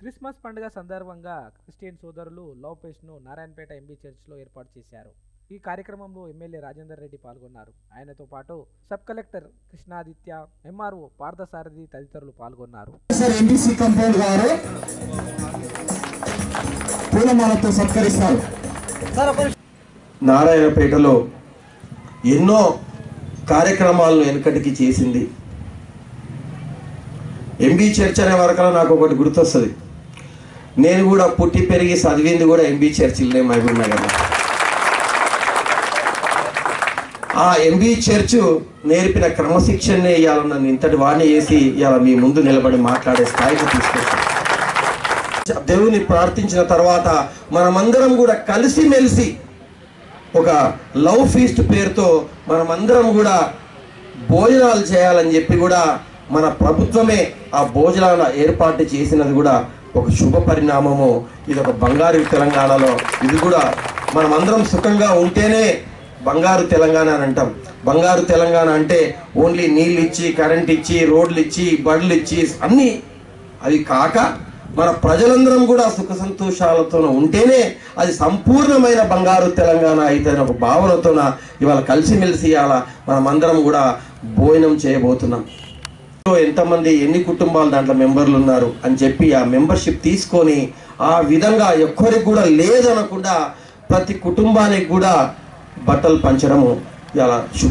Christmas పండుగ సందర్భంగా Christian సోదరులు లవ్ ఫెస్ట్ను నారాయణపేట ఎంబీ చర్చ్లో ఏర్పాటు చేశారు. ఈ కార్యక్రమంలో ఎమ్మెల్యే రాజేందర్ రెడ్డి పాల్గొన్నారు. ఆయనతో పాటు sub collector Krishnaditya MRO Parthasarathy తదితరులు పాల్గొన్నారు. నారాయణపేటలో ఎన్నో కార్యక్రమాలను వెనుకటికి చేసింది. ఎంబీ చర్చ్ అనే వరకు నాకు ఒకటి గుర్తొస్తుంది. నేను కూడా పుట్టి పెరిగి చదివింది కూడా ఎంబీ చర్చిలోనే మహబూబ్ నగర్ ఆ ఎంబీ చర్చ్ నేర్పిన క్రమశిక్షణనే ఇవాళ నన్ను ఇంతటి వాణి చేసి ఇవాళ మీ ముందు నిలబడి మాట్లాడే స్థాయికి తీసుకొచ్చాను దేవుని ప్రార్థించిన తర్వాత మనమందరం కూడా కలిసిమెలిసి ఒక లవ్ ఫీస్ట్ పేరుతో మనమందరం కూడా భోజనాలు చేయాలని చెప్పి కూడా మన ప్రభుత్వమే ఆ భోజనాల ఏర్పాటు చేసినది కూడా ఒక శుభ పరిణామము. ఇది ఒక బంగారు తెలంగాణలో. ఇది కూడా మనమందరం సుఖంగా ఉంటేనే బంగారు తెలంగాణ అని అంటాం. బంగారు తెలంగాణ అంటే ఓన్లీ నీళ్ళు ఇచ్చి కరెంట్ ఇచ్చి రోడ్లు ఇచ్చి బడులు ఇచ్చి అన్నీ. అవి కాక మన ప్రజలందరం కూడా సుఖ సంతోషాలతో ఉంటేనే అది సంపూర్ణమైన బంగారు తెలంగాణ అయితే ఒక భావనతోన ఇవాళ కలిసిమెలిసి ఇవాళ మనమందరం కూడా భోజనం చేయబోతున్నాం. సో ఎంతమంది ఎన్ని కుటుంబాలు దాంట్లో మెంబర్లు ఉన్నారు అని చెప్పి ఆ మెంబర్షిప్ తీసుకొని ఆ విధంగా ఎక్కడికి కూడా లేదనకుండా ప్రతి కుటుంబానికి కూడా బట్టలు పంచడము ఇలా శుభ